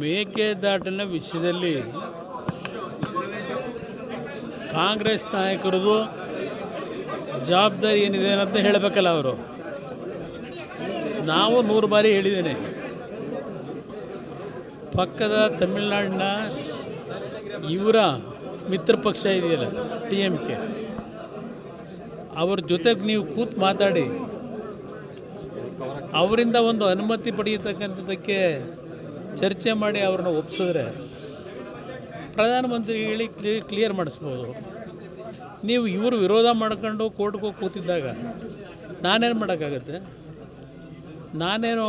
ಮೇಕೆದಾಟಿನ ವಿಷಯದಲ್ಲಿ ಕಾಂಗ್ರೆಸ್ ನಾಯಕರದು ಜವಾಬ್ದಾರಿ ಏನಿದೆ ಅಂತ ಹೇಳಬೇಕಲ್ಲ ಅವರು? ನಾವು ನೂರು ಬಾರಿ ಹೇಳಿದ್ದೇನೆ. ಪಕ್ಕದ ತಮಿಳ್ನಾಡಿನ ಇವರ ಮಿತ್ರ ಪಕ್ಷ ಇದೆಯಲ್ಲ, ಟಿ ಎಂ ಕೆ. ಅವ್ರ ಜೊತೆಗೆ ನೀವು ಕೂತು ಮಾತಾಡಿ. ಅವರಿಂದ ಒಂದು ಅನುಮತಿ ಪಡೆಯತಕ್ಕಂಥದ್ದಕ್ಕೆ ಚರ್ಚೆ ಮಾಡಿ ಅವ್ರನ್ನ ಒಪ್ಪಿಸಿದ್ರೆ ಪ್ರಧಾನಮಂತ್ರಿ ಹೇಳಿ ಕ್ಲಿ, ಕ್ಲಿಯರ್ ಮಾಡಿಸ್ಬೋದು. ನೀವು ಇವರು ವಿರೋಧ ಮಾಡ್ಕೊಂಡು ಕೋರ್ಟ್ಗೆ ಹೋಗಿ ಕೂತಿದ್ದಾಗ ನಾನೇನು ಮಾಡೋಕ್ಕಾಗತ್ತೆ? ನಾನೇನು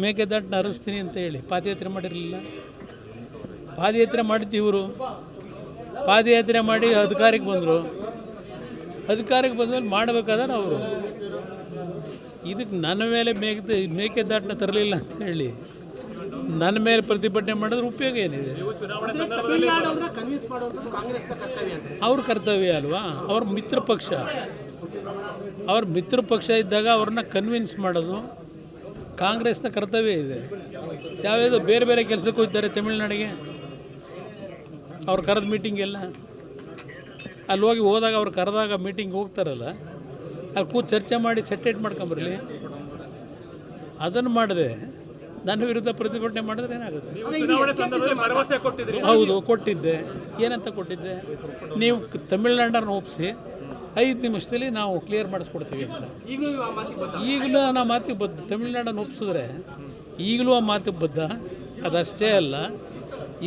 ಮೇಕೆದಾಟನ್ನ ಹರಿಸ್ತೀನಿ ಅಂತ ಹೇಳಿ ಪಾದಯಾತ್ರೆ ಮಾಡಿರಲಿಲ್ಲ? ಪಾದಯಾತ್ರೆ ಇವರು? ಪಾದಯಾತ್ರೆ ಮಾಡಿ ಅಧಿಕಾರಕ್ಕೆ ಬಂದರು? ಅಧಿಕಾರಕ್ಕೆ ಬಂದಮೇಲೆ ಮಾಡಬೇಕಾದ್ರೆ ಅವರು? ಇದಕ್ಕೆ ನನ್ನ ಮೇಲೆ ಮೇಕೆ, ಮೇಕೆದಾಟನ್ನ ತರಲಿಲ್ಲ ಅಂತ ಹೇಳಿ ನನ್ನ ಮೇಲೆ ಪ್ರತಿಭಟನೆ ಮಾಡಿದ್ರೆ ಉಪಯೋಗ ಏನಿದೆ? ಅವ್ರ ಕರ್ತವ್ಯ ಅಲ್ವಾ? ಅವ್ರ ಮಿತ್ರ ಪಕ್ಷ. ಅವ್ರ ಮಿತ್ರ ಪಕ್ಷ ಇದ್ದಾಗ ಅವ್ರನ್ನ ಕನ್ವಿನ್ಸ್ ಮಾಡೋದು ಕಾಂಗ್ರೆಸ್ನ ಕರ್ತವ್ಯ ಇದೆ. ಯಾವ್ಯಾವುದೋ ಬೇರೆ ಬೇರೆ ಕೆಲಸಕ್ಕೆ ಹೋಗ್ತಾರೆ ತಮಿಳ್ನಾಡಿಗೆ. ಅವ್ರು ಕರೆದ ಮೀಟಿಂಗ್ ಎಲ್ಲ. ಅಲ್ಲಿ ಹೋಗಿ ಹೋದಾಗ ಅವ್ರು ಕರೆದಾಗ ಮೀಟಿಂಗ್ ಹೋಗ್ತಾರಲ್ಲ, ಅಲ್ಲಿ ಕೂತು ಚರ್ಚೆ ಮಾಡಿ ಸೆಟೇಟ್ ಮಾಡ್ಕೊಂಬರಲಿ ಅದನ್ನು ಮಾಡಿದೆ. ನನ್ನ ವಿರುದ್ಧ ಪ್ರತಿಭಟನೆ ಮಾಡಿದ್ರೆ ಏನಾಗುತ್ತೆ? ಹೌದು ಕೊಟ್ಟಿದ್ದೆ. ಏನಂತ ಕೊಟ್ಟಿದ್ದೆ? ನೀವು ತಮಿಳ್ನಾಡನ್ನು ಒಪ್ಪಿಸಿ ಐದು ನಿಮಿಷದಲ್ಲಿ ನಾವು ಕ್ಲಿಯರ್ ಮಾಡಿಸ್ಕೊಡ್ತೀವಿ ಅಂತ. ಈಗಲೂ ಆ ಮಾತಿಗೆ ಬದ್ಧ? ಈಗಲೂ ನಾ ಮಾತಿಗೆ ಬದ್ಧ. ತಮಿಳ್ನಾಡನ್ನು ಒಪ್ಪಿಸಿದ್ರೆ ಈಗಲೂ ಆ ಮಾತಿಗೆ ಬದ್ಧ. ಅದಷ್ಟೇ ಅಲ್ಲ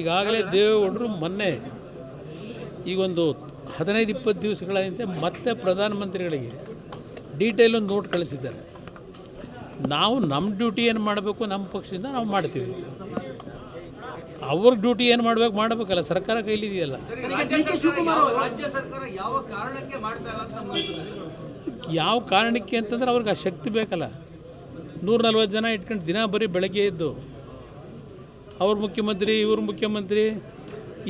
ಈಗಾಗಲೇ ದೇವೇಗೌಡರು ಮೊನ್ನೆ ಈಗೊಂದು ಹದಿನೈದು ಇಪ್ಪತ್ತು ದಿವಸಗಳ ಹಿಂದೆ ಮತ್ತೆ ಪ್ರಧಾನಮಂತ್ರಿಗಳಿಗೆ ಡೀಟೇಲ್ ಒಂದು ನೋಟ್ ಕಳಿಸಿದ್ದಾರೆ. ನಾವು ನಮ್ಮ ಡ್ಯೂಟಿ ಏನು ಮಾಡಬೇಕು ನಮ್ಮ ಪಕ್ಷದಿಂದ ನಾವು ಮಾಡ್ತೀವಿ. ಅವ್ರ ಡ್ಯೂಟಿ ಏನು ಮಾಡಬೇಕು ಮಾಡಬೇಕಲ್ಲ, ಸರ್ಕಾರ ಕೈಲಿದೆಯಲ್ಲ. ಯಾವ ಕಾರಣಕ್ಕೆ ಅಂತಂದ್ರೆ ಅವ್ರಿಗೆ ಆ ಶಕ್ತಿ ಬೇಕಲ್ಲ. ನೂರ ನಲ್ವತ್ತು ಜನ ಇಟ್ಕೊಂಡು ದಿನ ಬರೀ ಬೆಳಗ್ಗೆ ಎದ್ದು ಅವ್ರ ಮುಖ್ಯಮಂತ್ರಿ, ಇವ್ರ ಮುಖ್ಯಮಂತ್ರಿ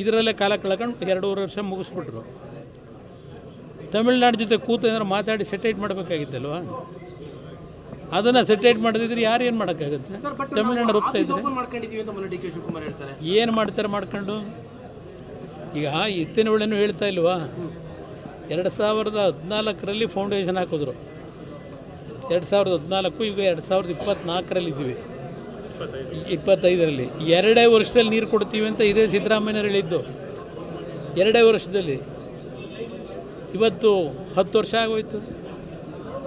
ಇದರಲ್ಲೇ ಕಾಲ ಕಳ್ಕೊಂಡು ಎರಡೂವರೆ ವರ್ಷ ಮುಗಿಸ್ಬಿಟ್ರು. ತಮಿಳ್ನಾಡು ಜೊತೆ ಕೂತು ಏನಾದ್ರು ಮಾತಾಡಿ, ಸೆಟೈಟ್ ಮಾಡಬೇಕಾಗಿತ್ತಲ್ವ? ಅದನ್ನು ಸೆಟೈಟ್ ಮಾಡದಿದ್ರೆ ಯಾರು ಏನು ಮಾಡೋಕ್ಕಾಗುತ್ತೆ? ತಮಿಳುನಾಡು ಒಪ್ತಾ ಏನ್ ಏನು ಮಾಡ್ತಾರೆ ಮಾಡ್ಕೊಂಡು? ಈಗ ಇತ್ತಿನ ಒಳ್ಳೆನೂ ಹೇಳ್ತಾ ಇಲ್ವಾ? ಎರಡು ಸಾವಿರದ ಹದಿನಾಲ್ಕರಲ್ಲಿ ಫೌಂಡೇಶನ್ ಹಾಕಿದ್ರು. ಎರಡು ಸಾವಿರದ ಹದಿನಾಲ್ಕು ಈಗ ಎರಡು ಸಾವಿರದ ಇಪ್ಪತ್ನಾಲ್ಕರಲ್ಲಿ ಇದ್ದೀವಿ. ಇಪ್ಪತ್ತೈದರಲ್ಲಿ. ಎರಡೇ ವರ್ಷದಲ್ಲಿ ನೀರು ಕೊಡ್ತೀವಿ ಅಂತ ಇದೇ ಸಿದ್ದರಾಮಯ್ಯನವ್ರು ಹೇಳಿದ್ದು. ಎರಡೇ ವರ್ಷದಲ್ಲಿ. ಇವತ್ತು ಹತ್ತು ವರ್ಷ ಆಗೋಯ್ತು.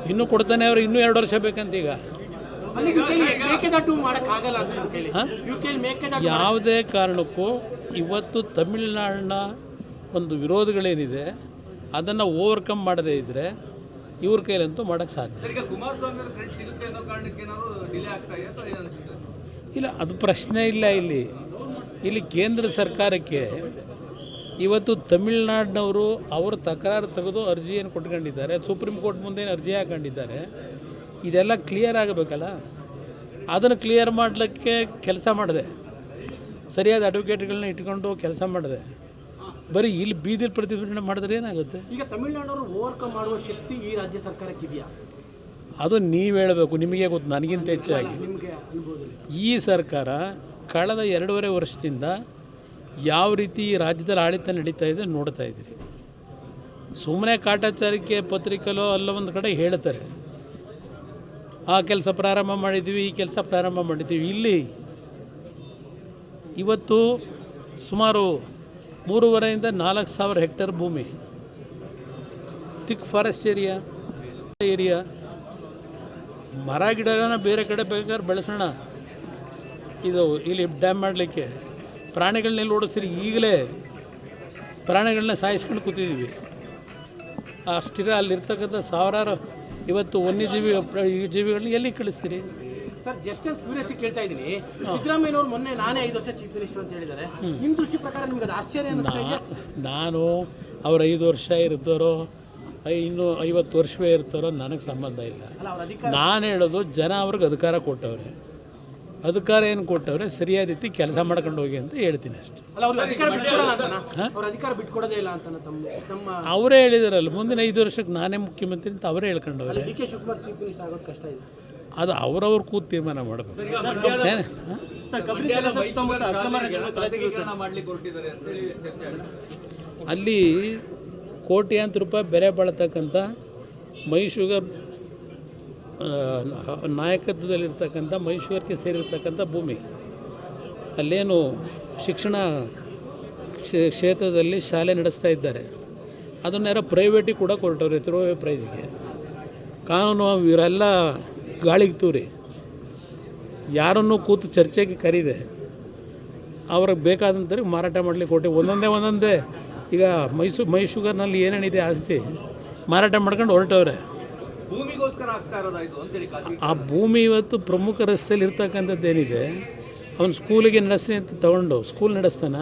ಇನ್ನೂ ಕೊಡ್ತಾನೆ ಅವ್ರು ಇನ್ನೂ ಎರಡು ವರ್ಷ ಬೇಕಂತ ಈಗ ಯಾವುದೇ ಕಾರಣಕ್ಕೂ ಇವತ್ತು ತಮಿಳುನಾಡಿನ ಒಂದು ವಿರೋಧಗಳೇನಿದೆ ಅದನ್ನು ಓವರ್ಕಮ್ ಮಾಡದೇ ಇದ್ದರೆ ಇವ್ರ ಕೈಲಂತೂ ಮಾಡೋಕ್ಕೆ ಸಾಧ್ಯ. ಇಲ್ಲ ಅದು ಪ್ರಶ್ನೆ ಇಲ್ಲ ಇಲ್ಲಿ. ಇಲ್ಲಿ ಕೇಂದ್ರ ಸರ್ಕಾರಕ್ಕೆ ಇವತ್ತು ತಮಿಳ್ನಾಡಿನವರು ಅವರು ತಕರಾರು ತೆಗೆದು ಅರ್ಜಿಯನ್ನು ಕೊಟ್ಕೊಂಡಿದ್ದಾರೆ. ಸುಪ್ರೀಂ ಕೋರ್ಟ್ ಮುಂದೆ ಅರ್ಜಿ ಹಾಕೊಂಡಿದ್ದಾರೆ. ಇದೆಲ್ಲ ಕ್ಲಿಯರ್ ಆಗಬೇಕಲ್ಲ? ಅದನ್ನು ಕ್ಲಿಯರ್ ಮಾಡಲಿಕ್ಕೆ ಕೆಲಸ ಮಾಡಿದೆ. ಸರಿಯಾದ ಅಡ್ವೊಕೇಟ್ಗಳನ್ನ ಇಟ್ಕೊಂಡು ಕೆಲಸ ಮಾಡಿದೆ. ಬರೀ ಇಲ್ಲಿ ಬೀದಿಲಿ ಪ್ರತಿಭಟನೆ ಮಾಡಿದ್ರೆ ಏನಾಗುತ್ತೆ? ಈಗ ತಮಿಳ್ನಾಡವರು ಓವರ್ಕಮ್ ಮಾಡುವ ಶಕ್ತಿ ಈ ರಾಜ್ಯ ಸರ್ಕಾರಕ್ಕೆ ಇದೆಯಾ ಅದು ನೀವು ಹೇಳಬೇಕು ನಿಮಗೆ ಗೊತ್ತು ನನಗಿಂತ ಹೆಚ್ಚಾಗಿ. ಈ ಸರ್ಕಾರ ಕಳೆದ ಎರಡೂವರೆ ವರ್ಷದಿಂದ ಯಾವ ರೀತಿ ರಾಜ್ಯದಲ್ಲಿ ಆಡಳಿತ ನಡೀತಾ ಇದೆ ನೋಡ್ತಾ ಇದ್ದೀರಿ. ಸುಮ್ಮನೆ ಕಾಟಾಚಾರಕ್ಕೆ ಪತ್ರಿಕೆಲೋ ಅಲ್ಲ ಒಂದು ಕಡೆ ಹೇಳ್ತಾರೆ. ಆ ಕೆಲಸ ಪ್ರಾರಂಭ ಮಾಡಿದ್ದೀವಿ, ಈ ಕೆಲಸ ಪ್ರಾರಂಭ ಮಾಡಿದ್ದೀವಿ. ಇಲ್ಲಿ ಇವತ್ತು ಸುಮಾರು ಮೂರುವರೆಯಿಂದ ನಾಲ್ಕು ಸಾವಿರ ಹೆಕ್ಟೇರ್ ಭೂಮಿ. ತಿಕ್ ಫಾರೆಸ್ಟ್ ಏರಿಯಾ ಏರಿಯಾ ಮರ ಗಿಡನ ಬೇರೆ ಕಡೆ ಬೇಕಾದ್ರೆ ಬೆಳೆಸೋಣ. ಇದು ಇಲ್ಲಿ ಡ್ಯಾಮ್ ಮಾಡಲಿಕ್ಕೆ. ಪ್ರಾಣಿಗಳನ್ನೆಲ್ಲ ಓಡಿಸ್ತೀರಿ ಈಗಲೇ ಪ್ರಾಣಿಗಳನ್ನ ಸಾಯಿಸ್ಕೊಂಡು ಕೂತಿದ್ದೀವಿ. ಅಷ್ಟಿರ ಅಲ್ಲಿರ್ತಕ್ಕಂಥ ಸಾವಿರಾರು ಇವತ್ತು ವನ್ಯಜೀವಿ ಜೀವಿಗಳನ್ನ ಎಲ್ಲಿ ಕಳಿಸ್ತೀರಿ? ಸರ್ ಜಸ್ಟ್ ಕ್ಯೂರಿಯಸ್ ಕೇಳ್ತಾ ಇದ್ದೀನಿ. ಸಿದ್ದರಾಮಯ್ಯನವರು ಮೊನ್ನೆ ನಾನೇ ಐದು ವರ್ಷ ಚೀಫ್ ಮಿನಿಸ್ಟರ್ ಅಂತ ಹೇಳಿದ್ದಾರೆ. ನಿಮ್ಮ ದೃಷ್ಟಿ ಪ್ರಕಾರ ನಿಮ್ಗೆ ಅದು ಆಶ್ಚರ್ಯ ನಾನು ಅವ್ರು ಐದು ವರ್ಷ ಇರ್ತಾರೋ ಇನ್ನು ಐವತ್ತು ವರ್ಷವೇ ಇರ್ತಾರೋ ನನಗೆ ಸಂಬಂಧ ಇಲ್ಲ. ನಾನು ಹೇಳೋದು ಜನ ಅವ್ರಿಗೆ ಅಧಿಕಾರ ಕೊಟ್ಟವ್ರೆ. ಅಧಿಕಾರ ಏನು ಕೊಟ್ಟವ್ರೆ ಸರಿಯಾದ ರೀತಿ ಕೆಲಸ ಮಾಡ್ಕೊಂಡು ಹೋಗಿ ಅಂತ ಹೇಳ್ತೀನಿ ಅಷ್ಟೇ. ಅವ್ರ ಅಧಿಕಾರ ಬಿಟ್ಕೊಡೋದೇ ಇಲ್ಲ ಅಂತನ ತಮ್ಮ ತಮ್ಮ ಅವರೇ ಹೇಳಿದಾರಲ್ಲ ಮುಂದಿನ ಐದು ವರ್ಷಕ್ಕೆ ನಾನೇ ಮುಖ್ಯಮಂತ್ರಿ ಅಂತ ಅವರೇ ಹೇಳ್ಕೊಂಡವ್ರೆ ಅದು ಅವರವ್ರು ಕೂತು ತೀರ್ಮಾನ ಮಾಡಬೇಕು. ಅಲ್ಲಿ ಕೋಟ್ಯಾಂತರ ರೂಪಾಯಿ ಬೆಲೆ ಬಾಳ್ತಕ್ಕಂಥ ಮೈಶುಗರ್ ನಾಯಕತ್ವದಲ್ಲಿರ್ತಕ್ಕಂಥ ಮಹೇಶ್ವರಕ್ಕೆ ಸೇರಿರ್ತಕ್ಕಂಥ ಭೂಮಿ. ಅಲ್ಲೇನು ಶಿಕ್ಷಣ ಕ್ಷೇತ್ರದಲ್ಲಿ ಶಾಲೆ ನಡೆಸ್ತಾ ಇದ್ದಾರೆ. ಅದನ್ನ ಯಾರೋ ಪ್ರೈವೇಟಿಗೆ ಕೂಡ ಕೊರಟವ್ರೆ ತಿರುವ ಪ್ರೈಸ್ಗೆ ಕಾನೂನು ಇವರೆಲ್ಲ ಗಾಳಿಗೆ ತೂರಿ. ಯಾರನ್ನು ಕೂತು ಚರ್ಚೆಗೆ ಕರೀದೆ. ಅವ್ರಿಗೆ ಬೇಕಾದಂಥವ್ರಿಗೆ ಮಾರಾಟ ಮಾಡಲಿಕ್ಕೆ ಕೊಟ್ಟೆ. ಒಂದೊಂದೇ ಒಂದೊಂದೇ. ಈಗ ಮೈಸೂ ಮೈಶುಗರ್ನಲ್ಲಿ ಏನೇನಿದೆ ಆಸ್ತಿ, ಮಾರಾಟ ಮಾಡ್ಕೊಂಡು ಹೊರಟವ್ರೆ. ಭೂಮಿಗೋಸ್ಕರ ಆಗ್ತಾ ಇರೋದಾ ಇದು ಅಂತೇಳಿ ಆ ಭೂಮಿ ಇವತ್ತು ಪ್ರಮುಖ ರಸ್ತೆಯಲ್ಲಿ ಇರ್ತಕ್ಕಂಥದ್ದು ಏನಿದೆ? ಅವನು ಸ್ಕೂಲಿಗೆ ನಡೆಸಿ ಅಂತ ತಗೊಂಡು ಸ್ಕೂಲ್ ನಡೆಸ್ತಾನ?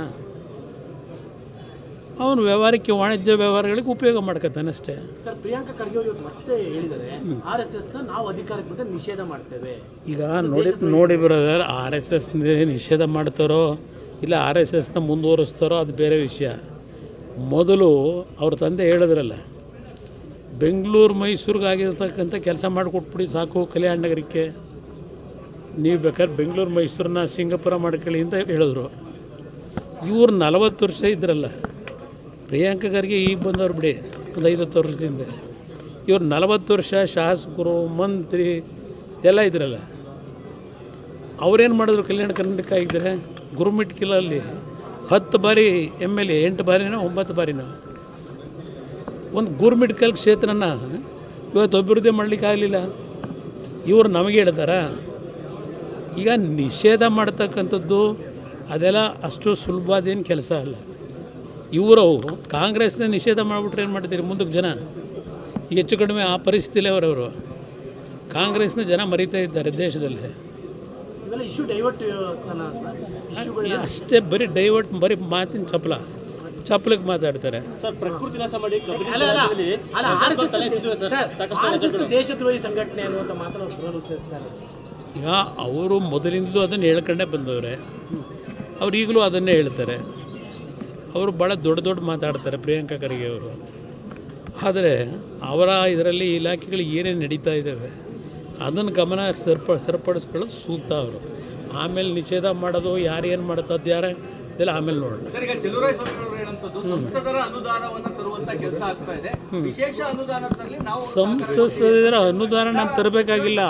ಅವನು ವ್ಯವಹಾರಕ್ಕೆ ವಾಣಿಜ್ಯ ವ್ಯವಹಾರಗಳಿಗೆ ಉಪಯೋಗ ಮಾಡ್ಕೊತಾನೆ ಅಷ್ಟೇ. ಸರ್ ಪ್ರಿಯಾಂಕಾ ಖರ್ಗೆ ಅವರು ಮತ್ತೆ ಹೇಳಿದ್ದಾರೆ ಆರ್ ಎಸ್ ನಾವು ಅಧಿಕಾರಕ್ಕೆ ಬಂದ್ರೆ ನಿಷೇಧ ಮಾಡ್ತೇವೆ. ಈಗ ನೋಡಿ ನೋಡಿ ಬ್ರದರ್ ಆರ್ ಎಸ್ ಎಸ್ ನಿಷೇಧ ಮಾಡ್ತಾರೋ ಇಲ್ಲ ಆರ್ ಎಸ್ ಎಸ್ನ ಮುಂದುವರಿಸ್ತಾರೋ ಅದು ಬೇರೆ ವಿಷಯ. ಮೊದಲು ಅವ್ರ ತಂದೆ ಹೇಳಿದ್ರಲ್ಲ ಬೆಂಗಳೂರು, ಮೈಸೂರಿಗೆ ಆಗಿರ್ತಕ್ಕಂಥ ಕೆಲಸ ಮಾಡಿಕೊಟ್ಬಿಡಿ ಸಾಕು ಕಲ್ಯಾಣ ನಗರಕ್ಕೆ. ನೀವು ಬೇಕಾದ್ರೆ ಬೆಂಗಳೂರು, ಮೈಸೂರನ್ನ ಸಿಂಗಾಪುರ ಮಾಡ್ಕೊಳ್ಳಿ ಅಂತ ಹೇಳಿದ್ರು. ಇವ್ರು ನಲವತ್ತು ವರ್ಷ ಇದ್ರಲ್ಲ, ಪ್ರಿಯಾಂಕ ಖರ್ಗೆ ಈಗ ಬಂದವ್ರು ಬಿಡಿ, ಒಂದು ಐವತ್ತು ವರ್ಷದಿಂದ. ಇವ್ರು ನಲವತ್ತು ವರ್ಷ ಶಾಸಕರು, ಮಂತ್ರಿ, ಎಲ್ಲ ಇದ್ರಲ್ಲ. ಅವ್ರೇನು ಮಾಡಿದ್ರು ಕಲ್ಯಾಣ ಕರ್ನಾಟಕ ಇದ್ದರೆ ಗುರುಮಿಟ್ಕಿಲಲ್ಲಿ ಹತ್ತು ಬಾರಿ ಎಂ ಎಲ್ ಎ, ಎಂಟು ಬಾರಿನೋ, ಒಂಬತ್ತು ಬಾರಿನೋ. ಒಂದು ಗುರುಮಿಟ್ಕಲ್ ಕ್ಷೇತ್ರನ ಇವತ್ತು ಅಭಿವೃದ್ಧಿ ಮಾಡಲಿಕ್ಕೆ ಆಗಲಿಲ್ಲ. ಇವರು ನಮಗೆ ಹೇಳ್ತಾರ ಈಗ ನಿಷೇಧ ಮಾಡ್ತಕ್ಕಂಥದ್ದು ಅದೆಲ್ಲ ಅಷ್ಟು ಸುಲಭದೇನು ಕೆಲಸ ಅಲ್ಲ. ಇವರು ಕಾಂಗ್ರೆಸ್ನ ನಿಷೇಧ ಮಾಡಿಬಿಟ್ರೆ ಏನು ಮಾಡ್ತೀರಿ ಮುಂದಕ್ಕೆ ಜನ? ಈಗ ಹೆಚ್ಚು ಕಡಿಮೆ ಆ ಪರಿಸ್ಥಿತಿಲೇ ಅವರವರು ಕಾಂಗ್ರೆಸ್ನ ಜನ ಮರಿತಾ ಇದ್ದಾರೆ ದೇಶದಲ್ಲಿ. ಅಷ್ಟೇ ಬರೀ ಡೈವರ್ಟ್ ಬರೀ ಮಾತಿನ ಚಪಲ. ಚಪಲಕ್ಕೆ ಮಾತಾಡ್ತಾರೆ. ಸರ್ ಪ್ರಕೃತಿ ನಾಶ ಮಾಡಿ ಕಬಿನಿ ಅಲ್ಲ ಅಲ್ಲ ಅಲ್ಲ ಒಂದ್ ಆರ್ ತಲೆ ಎಸ್ ತಿಂದಿವೆ ಸರ್ ಸಾಕಷ್ಟು ಎಸ್ ದೇಶದ್ರೋಹಿ ಸಂಘಟನೆ ಅನ್ನುವಂಥ ಮಾತನ್ನು ಅವರು ಉಚ್ಚರಿಸ್ತಾರೆ. ಈಗ ಅವರು ಮೊದಲಿಂದಲೂ ಅದನ್ನು ಹೇಳ್ಕೊಂಡೇ ಬಂದವ್ರೆ. ಅವ್ರು ಈಗಲೂ ಅದನ್ನೇ ಹೇಳ್ತಾರೆ. ಅವರು ಭಾಳ ದೊಡ್ಡ ದೊಡ್ಡ ಮಾತಾಡ್ತಾರೆ ಪ್ರಿಯಾಂಕಾ ಖರ್ಗೆ ಅವರು. ಆದರೆ ಅವರ ಇದರಲ್ಲಿ ಇಲಾಖೆಗಳು ಏನೇನು ನಡೀತಾ ಇದ್ದಾವೆ ಅದನ್ನು ಗಮನ ಸರ್ಪ ಸರಿಪಡಿಸ್ಕೊಳ್ಳೋದು ಸೂಕ್ತ ಅವರು. ಆಮೇಲೆ ನಿಷೇಧ ಮಾಡೋದು ಯಾರು ಏನು ಮಾಡ್ತಾ ಯಾರ ಇದೆಲ್ಲ ಆಮೇಲೆ ನೋಡೋಣ. ಸರ್ ಈಗ ಚೆಲುವರಾಯ ಸ್ವಾಮಿ ಹೇಳಂತದ್ದು ಸಂಸದರ ಅನುದಾನವನ್ನು ತರುವಂತ ಕೆಲಸ ಆಗ್ತಾ ಇದೆ. ವಿಶೇಷ ಅನುದಾನದಲ್ಲಿ ನಾವು ಸಂಸದರ ಅನುದಾನ ನಾನು ತರಬೇಕಾಗಿಲ್ಲ.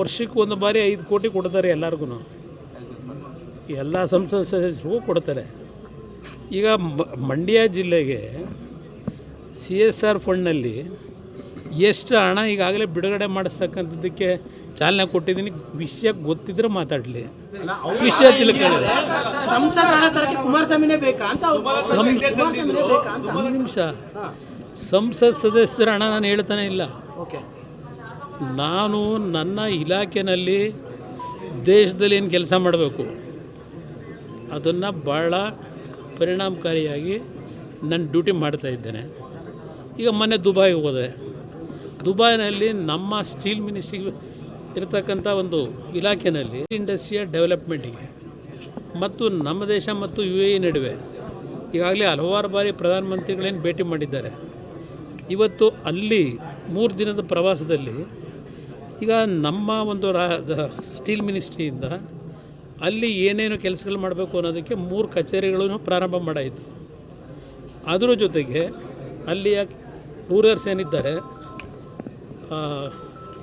ವರ್ಷಕ್ಕೆ ಒಂದು ಬಾರಿ ಐದು ಕೋಟಿ ಕೊಡ್ತಾರೆ ಎಲ್ಲರಿಗೂ ಎಲ್ಲ ಸಂಸದ ಸದಸ್ಯರಿಗೂ ಕೊಡ್ತಾರೆ. ಈಗ ಮಂಡ್ಯ ಜಿಲ್ಲೆಗೆ ಸಿ ಎಸ್ ಆರ್ ಫಂಡ್ನಲ್ಲಿ ಎಷ್ಟು ಹಣ ಈಗಾಗಲೇ ಬಿಡುಗಡೆ ಮಾಡಿಸ್ತಕ್ಕಂಥದ್ದಕ್ಕೆ ಚಾಲನೆ ಕೊಟ್ಟಿದ್ದೀನಿ. ವಿಷಯ ಗೊತ್ತಿದ್ರೆ ಮಾತಾಡಲಿ. ವಿಷಯ ತಿಳ್ಕೊಳ್ಳಿ. ಕುಮಾರಸ್ವಾಮಿನೇ ಬೇಕಾ ಅಂತ ಒಂದು ನಿಮಿಷ. ಸಂಸತ್ ಸದಸ್ಯರ ಹಣ ನಾನು ಹೇಳ್ತಾನೆ ಇಲ್ಲ. ಓಕೆ. ನಾನು ನನ್ನ ಇಲಾಖೆಯಲ್ಲಿ ದೇಶದಲ್ಲಿ ಏನು ಕೆಲಸ ಮಾಡಬೇಕು? ಅದನ್ನು ಭಾಳ ಪರಿಣಾಮಕಾರಿಯಾಗಿ ನನ್ನ ಡ್ಯೂಟಿ ಮಾಡ್ತಾ ಇದ್ದೇನೆ. ಈಗ ಮೊನ್ನೆ ದುಬಾಯಿಗೆ ಹೋದೆ. ದುಬೈನಲ್ಲಿ ನಮ್ಮ ಸ್ಟೀಲ್ ಮಿನಿಸ್ಟ್ರಿ ಇರತಕ್ಕಂಥ ಒಂದು ಇಲಾಖೆಯಲ್ಲಿ ಇಂಡಸ್ಟ್ರಿಯ ಡೆವಲಪ್ಮೆಂಟಿಗೆ ಮತ್ತು ನಮ್ಮ ದೇಶ ಮತ್ತು ಯು ಎ ನಡುವೆ ಈಗಾಗಲೇ ಹಲವಾರು ಬಾರಿ ಪ್ರಧಾನಮಂತ್ರಿಗಳೇನು ಭೇಟಿ ಮಾಡಿದ್ದಾರೆ. ಇವತ್ತು ಅಲ್ಲಿ ಮೂರು ದಿನದ ಪ್ರವಾಸದಲ್ಲಿ ಈಗ ನಮ್ಮ ಒಂದು ರಾ ಸ್ಟೀಲ್ ಮಿನಿಸ್ಟ್ರಿಯಿಂದ ಅಲ್ಲಿ ಏನೇನು ಕೆಲಸಗಳು ಮಾಡಬೇಕು ಅನ್ನೋದಕ್ಕೆ ಮೂರು ಕಚೇರಿಗಳನ್ನು ಪ್ರಾರಂಭ ಮಾಡಾಯಿತು. ಅದರ ಜೊತೆಗೆ ಅಲ್ಲಿಯ ಊರರ್ಸ್ ಏನಿದ್ದಾರೆ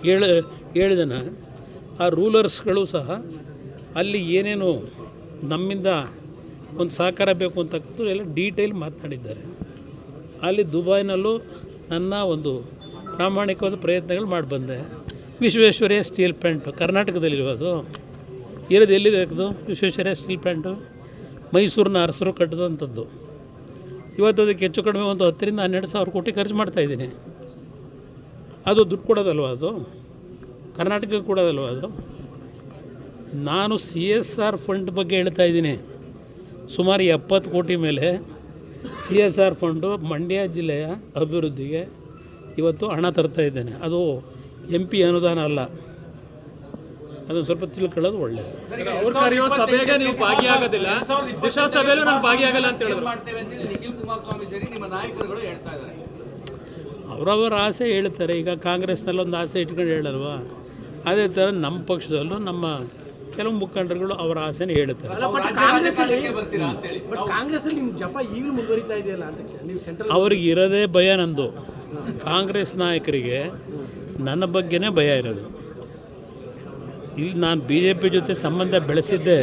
ಏಳು ಏಳು ಜನ ಆ ರೂಲರ್ಸ್ಗಳು ಸಹ ಅಲ್ಲಿ ಏನೇನು ನಮ್ಮಿಂದ ಒಂದು ಸಹಕಾರ ಬೇಕು ಅಂತಕ್ಕಂಥದ್ದು ಎಲ್ಲ ಡೀಟೇಲ್ ಮಾತನಾಡಿದ್ದಾರೆ. ಅಲ್ಲಿ ದುಬೈನಲ್ಲೂ ನನ್ನ ಒಂದು ಪ್ರಾಮಾಣಿಕವಾದ ಪ್ರಯತ್ನಗಳು ಮಾಡಿ ಬಂದೆ. ವಿಶ್ವೇಶ್ವರಯ್ಯ ಸ್ಟೀಲ್ ಪ್ಯಾಂಟು, ಕರ್ನಾಟಕದಲ್ಲಿರೋದು. ಇರೋದು ಎಲ್ಲಿದೆ ಅದು? Visvesvaraya steel plant? ಮೈಸೂರಿನ ಅರಸರು ಕಟ್ಟಿದಂಥದ್ದು. ಇವತ್ತು ಅದಕ್ಕೆ ಹೆಚ್ಚು ಕಡಿಮೆ ಒಂದು ಹತ್ತರಿಂದ ಹನ್ನೆರಡು ಸಾವಿರ ಕೋಟಿ ಖರ್ಚು ಮಾಡ್ತಾಯಿದ್ದೀನಿ ಅದು ದುಡ್ಡು ಕೊಡೋದಲ್ವ ಅದು? ಕರ್ನಾಟಕಕ್ಕೆ ಕೊಡೋದಲ್ವ ಅದು? ನಾನು ಸಿ ಎಸ್ ಆರ್ ಫಂಡ್ ಬಗ್ಗೆ ಹೇಳ್ತಾ ಇದ್ದೀನಿ. ಸುಮಾರು ಎಪ್ಪತ್ತು ಕೋಟಿ ಮೇಲೆ C S R fund Mandya ಜಿಲ್ಲೆಯ ಅಭಿವೃದ್ಧಿಗೆ ಇವತ್ತು ಹಣ ತರ್ತಾ ಇದ್ದೇನೆ. ಅದು ಎಂ ಪಿ ಅನುದಾನ ಅಲ್ಲ. ಅದನ್ನು ಸ್ವಲ್ಪ ತಿಳ್ಕೊಳ್ಳೋದು ಒಳ್ಳೆಯದು ಅವ್ರು ಕರೆಯೋ ಸಭೆಗೆ ನೀವು ಭಾಗಿಯಾಗೋದಿಲ್ಲ. ದಿಶಾ ಸಭೆಯಲ್ಲೂ ನಾನು ಭಾಗಿಯಾಗಲ್ಲ ಅಂತ ಹೇಳಿದ್ರು. ಅವರವರ ಆಸೆ ಹೇಳ್ತಾರೆ. ಈಗ ಕಾಂಗ್ರೆಸ್ನಲ್ಲೊಂದು ಆಸೆ ಇಟ್ಕೊಂಡು ಹೇಳಲ್ವಾ? ಅದೇ ಥರ ನಮ್ಮ ಪಕ್ಷದಲ್ಲೂ ನಮ್ಮ ಕೆಲವು ಮುಖಂಡರುಗಳು ಅವರ ಆಸೆನ ಹೇಳುತ್ತಾರೆ ಅವ್ರಿಗೆ ಇರೋದೇ ಭಯ ನಂದು. ಕಾಂಗ್ರೆಸ್ ನಾಯಕರಿಗೆ ನನ್ನ ಬಗ್ಗೆನೇ ಭಯ ಇರೋದು. ಇಲ್ಲಿ ನಾನು ಬಿ ಜೆ ಪಿ ಜೊತೆ ಸಂಬಂಧ ಬೆಳೆಸಿದ್ದೆ.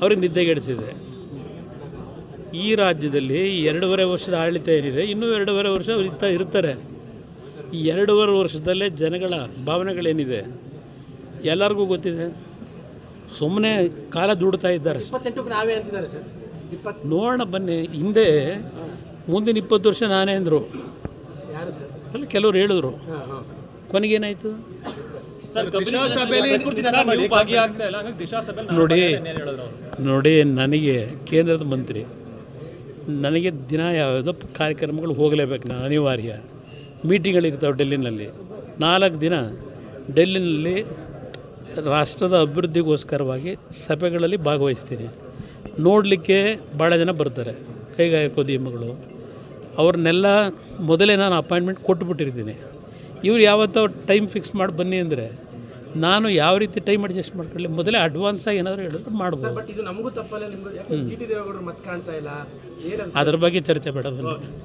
ಅವ್ರಿಗೆ ನಿದ್ದೆಗೆಡಿಸಿದೆ ಈ ರಾಜ್ಯದಲ್ಲಿ ಎರಡೂವರೆ ವರ್ಷದ ಆಡಳಿತ ಏನಿದೆ ಇನ್ನೂ ಎರಡೂವರೆ ವರ್ಷ ಇರ್ತಾ ಇರ್ತಾರೆ. ಈ ಎರಡೂವರೆ ವರ್ಷದಲ್ಲೇ ಜನಗಳ ಭಾವನೆಗಳೇನಿದೆ ಎಲ್ಲರಿಗೂ ಗೊತ್ತಿದೆ. ಸುಮ್ಮನೆ ಕಾಲ ದುಡ್ತಾ ಇದ್ದಾರೆ. ಇಪ್ಪತ್ತೆಂಟಕ್ಕೆ ನಾವೇ ಅಂತಿದ್ದಾರೆ ಸರ್. ಇಪ್ಪತ್ ನೋಡೋಣ ಬನ್ನಿ ಹಿಂದೆ ಮುಂದಿನ ಇಪ್ಪತ್ತು ವರ್ಷ ನಾನೇ ಅಂದರು. ಯಾರು ಸರ್? ಅಲ್ಲಿ ಕೆಲವರು ಹೇಳಿದ್ರು. ಕೊನೆಗೇನಾಯ್ತು? ನೋಡಿ ನೋಡಿ ನನಗೆ ಕೇಂದ್ರದ ಮಂತ್ರಿ ನನಗೆ ದಿನ ಯಾವುದೋ ಕಾರ್ಯಕ್ರಮಗಳು ಹೋಗಲೇಬೇಕು ನಾನು, ಅನಿವಾರ್ಯ. ಮೀಟಿಂಗ್ಗಳಿರ್ತಾವೆ ಡೆಲ್ಲಿನಲ್ಲಿ. ನಾಲ್ಕು ದಿನ ಡೆಲ್ಲಿನಲ್ಲಿ ರಾಷ್ಟ್ರದ ಅಭಿವೃದ್ಧಿಗೋಸ್ಕರವಾಗಿ ಸಭೆಗಳಲ್ಲಿ ಭಾಗವಹಿಸ್ತೀನಿ. ನೋಡಲಿಕ್ಕೆ ಭಾಳ ಜನ ಬರ್ತಾರೆ ಕೈಗಾರಿಕೋದ್ಯಮಗಳು ಅವ್ರನ್ನೆಲ್ಲ ಮೊದಲೇ ನಾನು ಅಪಾಯಿಂಟ್ಮೆಂಟ್ ಕೊಟ್ಟುಬಿಟ್ಟಿರ್ತೀನಿ ಇವ್ರು ಯಾವತ್ತೋ ಟೈಮ್ ಫಿಕ್ಸ್ ಮಾಡಿ ಬನ್ನಿ ಅಂದರೆ ನಾನು ಯಾವ ರೀತಿ ಟೈಮ್ ಅಡ್ಜಸ್ಟ್ ಮಾಡ್ಕೊಳ್ಳಿ ಮೊದಲೇ ಅಡ್ವಾನ್ಸ್ ಆಗಿ ಏನಾದರೂ ಹೇಳಿದ್ರೆ ಮಾಡ್ಬೋದು. ಅದ್ರ ಬಗ್ಗೆ ಚರ್ಚೆ ಬೇಡ